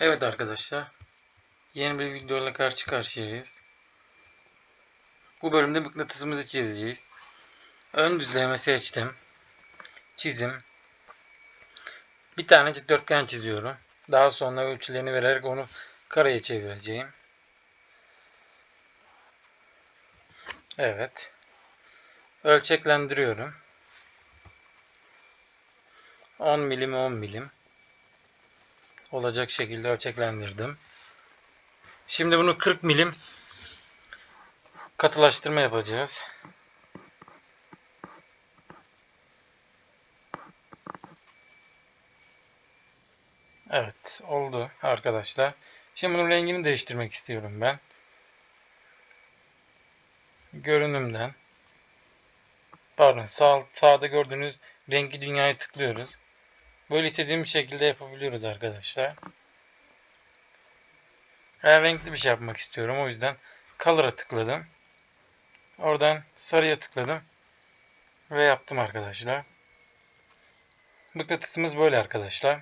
Evet arkadaşlar. Yeni bir videoyla karşı karşıyayız. Bu bölümde mıknatısımızı çizeceğiz. Ön düzleme seçtim. Çizim. Bir tane dikdörtgen çiziyorum. Daha sonra ölçülerini vererek onu kareye çevireceğim. Evet. Ölçeklendiriyorum. 10 milim 10 milim olacak şekilde ölçeklendirdim. Şimdi bunu 40 milim katılaştırma yapacağız. Evet oldu arkadaşlar. Şimdi bunun rengini değiştirmek istiyorum ben. Görünümden pardon sağ, sağda gördüğünüz renkli dünyayı tıklıyoruz. Böyle istediğimiz şekilde yapabiliyoruz arkadaşlar. Ben renkli bir şey yapmak istiyorum. O yüzden Color'a tıkladım. Oradan sarıya tıkladım. Ve yaptım arkadaşlar. Mıknatısımız böyle arkadaşlar.